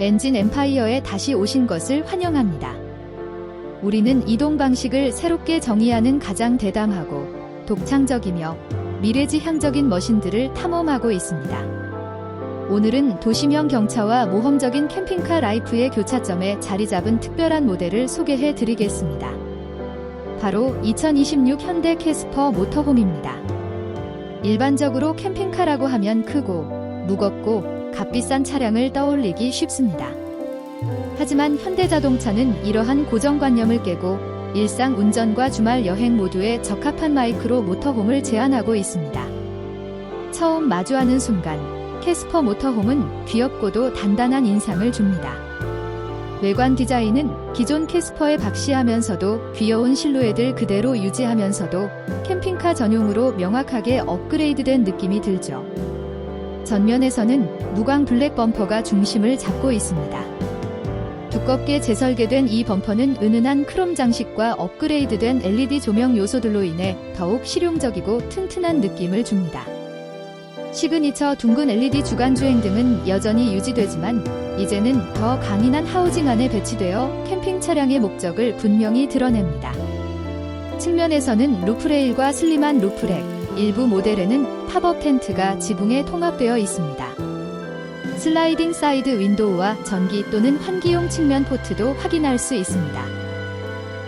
엔진 엠파이어에 다시 오신 것을 환영합니다. 우리는 이동 방식을 새롭게 정의하는 가장 대담하고 독창적이며 미래지향적인 머신들을 탐험하고 있습니다. 오늘은 도시명 경차와 모험적인 캠핑카 라이프의 교차점에 자리 잡은 특별한 모델을 소개해 드리겠습니다. 바로 2026 현대 캐스퍼 모터홈입니다. 일반적으로 캠핑카라고 하면 크고 무겁고 값비싼 차량을 떠올리기 쉽습니다. 하지만 현대자동차는 이러한 고정관념을 깨고 일상 운전과 주말 여행 모두에 적합한 마이크로 모터홈을 제안하고 있습니다. 처음 마주하는 순간 캐스퍼 모터홈은 귀엽고도 단단한 인상을 줍니다. 외관 디자인은 기존 캐스퍼에 박시하면서도 귀여운 실루엣을 그대로 유지하면서도 캠핑카 전용으로 명확하게 업그레이드된 느낌이 들죠. 전면에서는 무광 블랙 범퍼가 중심을 잡고 있습니다. 두껍게 재설계된 이 범퍼는 은은한 크롬 장식과 업그레이드된 LED 조명 요소들로 인해 더욱 실용적이고 튼튼한 느낌을 줍니다. 시그니처 둥근 LED 주간 주행 등은 여전히 유지되지만 이제는 더 강인한 하우징 안에 배치되어 캠핑 차량의 목적을 분명히 드러냅니다. 측면에서는 루프레일과 슬림한 루프렉, 일부 모델에는 팝업 텐트가 지붕에 통합되어 있습니다. 슬라이딩 사이드 윈도우와 전기 또는 환기용 측면 포트도 확인할 수 있습니다.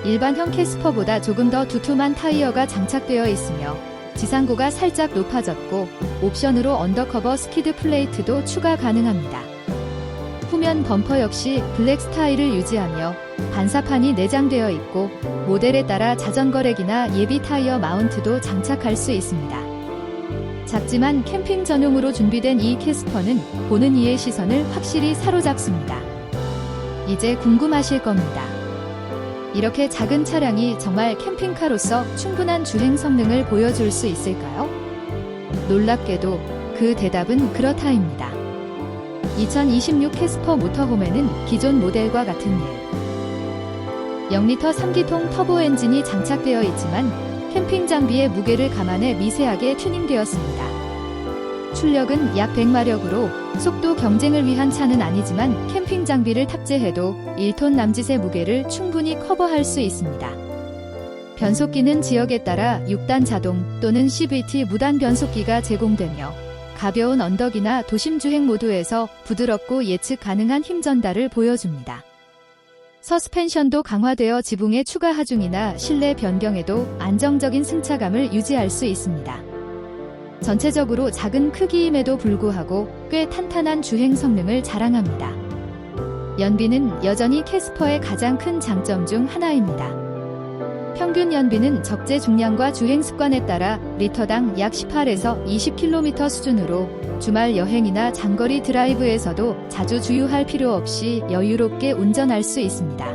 일반형 캐스퍼보다 조금 더 두툼한 타이어가 장착되어 있으며 지상고가 살짝 높아졌고 옵션으로 언더커버 스키드 플레이트도 추가 가능합니다. 후면 범퍼 역시 블랙 스타일을 유지하며 반사판이 내장되어 있고 모델에 따라 자전거랙이나 예비 타이어 마운트도 장착할 수 있습니다. 작지만 캠핑 전용으로 준비된 이 캐스퍼는 보는 이의 시선을 확실히 사로잡습니다. 이제 궁금하실 겁니다. 이렇게 작은 차량이 정말 캠핑카로서 충분한 주행 성능을 보여줄 수 있을까요? 놀랍게도 그 대답은 그렇다입니다. 2026 캐스퍼 모터홈에는 기존 모델과 같은 일. 0리터 3기통 터보 엔진이 장착되어 있지만 캠핑 장비의 무게를 감안해 미세하게 튜닝되었습니다. 출력은 약 100마력으로 속도 경쟁을 위한 차는 아니지만 캠핑 장비를 탑재해도 1톤 남짓의 무게를 충분히 커버할 수 있습니다. 변속기는 지역에 따라 6단 자동 또는 CVT 무단 변속기가 제공되며 가벼운 언덕이나 도심 주행 모드에서 부드럽고 예측 가능한 힘 전달을 보여줍니다. 서스펜션도 강화되어 지붕의 추가 하중이나 실내 변경에도 안정적인 승차감을 유지할 수 있습니다. 전체적으로 작은 크기임에도 불구하고 꽤 탄탄한 주행 성능을 자랑합니다. 연비는 여전히 캐스퍼의 가장 큰 장점 중 하나입니다. 평균 연비는 적재 중량과 주행 습관에 따라 리터당 약 18에서 20km 수준으로 주말 여행이나 장거리 드라이브에서도 자주 주유할 필요 없이 여유롭게 운전할 수 있습니다.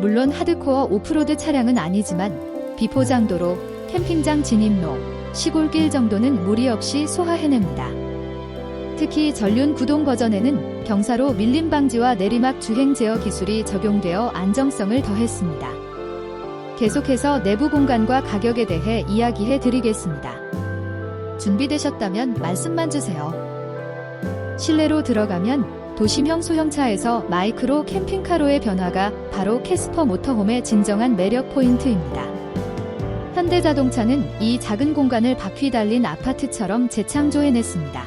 물론 하드코어 오프로드 차량은 아니지만 비포장도로, 캠핑장 진입로, 시골길 정도는 무리 없이 소화해냅니다. 특히 전륜 구동 버전에는 경사로 밀림 방지와 내리막 주행 제어 기술이 적용되어 안정성을 더했습니다. 계속해서 내부 공간과 가격에 대해 이야기해 드리겠습니다. 준비되셨다면 말씀만 주세요. 실내로 들어가면 도심형 소형차에서 마이크로 캠핑카로의 변화가 바로 캐스퍼 모터홈의 진정한 매력 포인트입니다. 현대자동차는 이 작은 공간을 바퀴 달린 아파트처럼 재창조해냈습니다.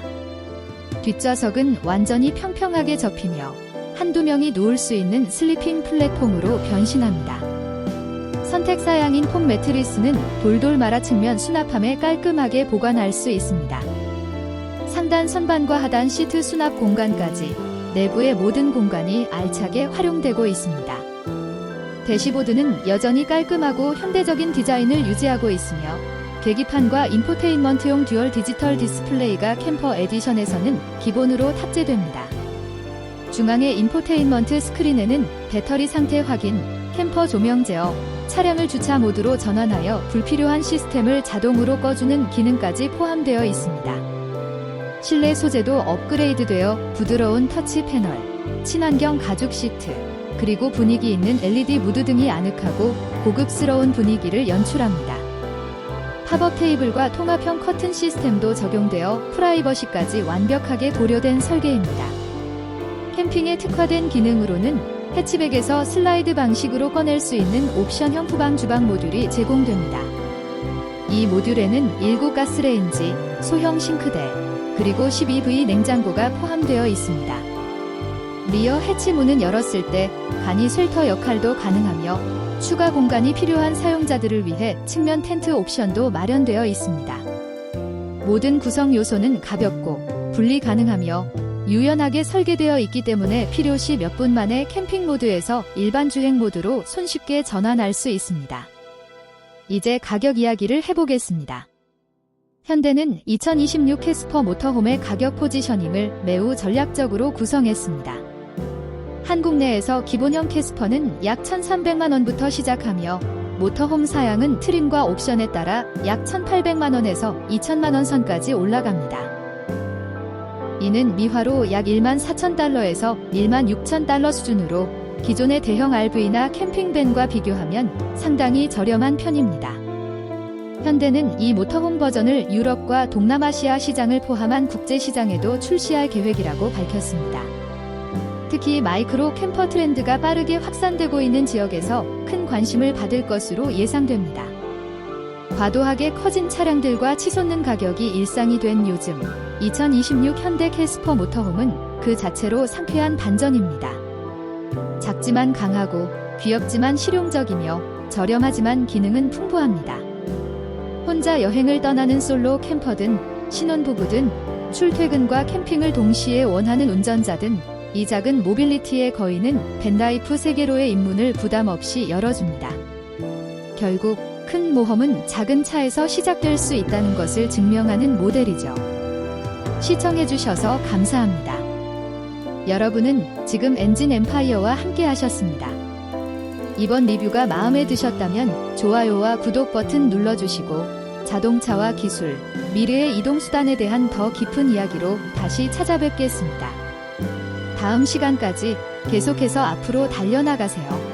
뒷좌석은 완전히 평평하게 접히며 한두 명이 누울 수 있는 슬리핑 플랫폼으로 변신합니다. 선택 사양인 폼 매트리스는 돌돌 말아 측면 수납함에 깔끔하게 보관할 수 있습니다. 상단 선반과 하단 시트 수납 공간까지 내부의 모든 공간이 알차게 활용되고 있습니다. 대시보드는 여전히 깔끔하고 현대적인 디자인을 유지하고 있으며 계기판과 인포테인먼트용 듀얼 디지털 디스플레이가 캠퍼 에디션에서는 기본으로 탑재됩니다. 중앙의 인포테인먼트 스크린에는 배터리 상태 확인, 캠퍼 조명 제어, 차량을 주차 모드로 전환하여 불필요한 시스템을 자동으로 꺼주는 기능까지 포함되어 있습니다. 실내 소재도 업그레이드되어 부드러운 터치 패널, 친환경 가죽 시트, 그리고 분위기 있는 LED 무드 등이 아늑하고 고급스러운 분위기를 연출합니다. 팝업 테이블과 통합형 커튼 시스템도 적용되어 프라이버시까지 완벽하게 고려된 설계입니다. 캠핑에 특화된 기능으로는 해치백에서 슬라이드 방식으로 꺼낼 수 있는 옵션형 후방 주방 모듈이 제공됩니다. 이 모듈에는 7 가스레인지, 소형 싱크대, 그리고 12V 냉장고가 포함되어 있습니다. 리어 해치 문은 열었을 때 간이 쉘터 역할도 가능하며 추가 공간이 필요한 사용자들을 위해 측면 텐트 옵션도 마련되어 있습니다. 모든 구성 요소는 가볍고 분리 가능하며 유연하게 설계되어 있기 때문에 필요시 몇 분 만에 캠핑 모드에서 일반 주행 모드로 손쉽게 전환할 수 있습니다. 이제 가격 이야기를 해보겠습니다. 현대는 2026 캐스퍼 모터홈의 가격 포지셔닝을 매우 전략적으로 구성했습니다. 한국 내에서 기본형 캐스퍼는 약 1,300만원부터 시작하며 모터홈 사양은 트림과 옵션에 따라 약 1,800만원에서 2,000만원 선까지 올라갑니다. 이는 미화로 약 1만 4천 달러에서 1만 6천 달러 수준으로 기존의 대형 RV나 캠핑밴과 비교하면 상당히 저렴한 편입니다. 현대는 이 모터홈 버전을 유럽과 동남아시아 시장을 포함한 국제 시장에도 출시할 계획이라고 밝혔습니다. 특히 마이크로 캠퍼 트렌드가 빠르게 확산되고 있는 지역에서 큰 관심을 받을 것으로 예상됩니다. 과도하게 커진 차량들과 치솟는 가격이 일상이 된 요즘 2026 현대 캐스퍼 모터홈은 그 자체로 상쾌한 반전입니다. 작지만 강하고 귀엽지만 실용적이며 저렴하지만 기능은 풍부합니다. 혼자 여행을 떠나는 솔로 캠퍼든 신혼부부든 출퇴근과 캠핑을 동시에 원하는 운전자든 이 작은 모빌리티의 거인은 벤라이프 세계로의 입문을 부담 없이 열어줍니다. 결국 큰 모험은 작은 차에서 시작될 수 있다는 것을 증명하는 모델이죠. 시청해주셔서 감사합니다. 여러분은 지금 엔진 엠파이어와 함께 하셨습니다. 이번 리뷰가 마음에 드셨다면 좋아요와 구독 버튼 눌러주시고 자동차와 기술, 미래의 이동수단에 대한 더 깊은 이야기로 다시 찾아뵙겠습니다. 다음 시간까지 계속해서 앞으로 달려나가세요.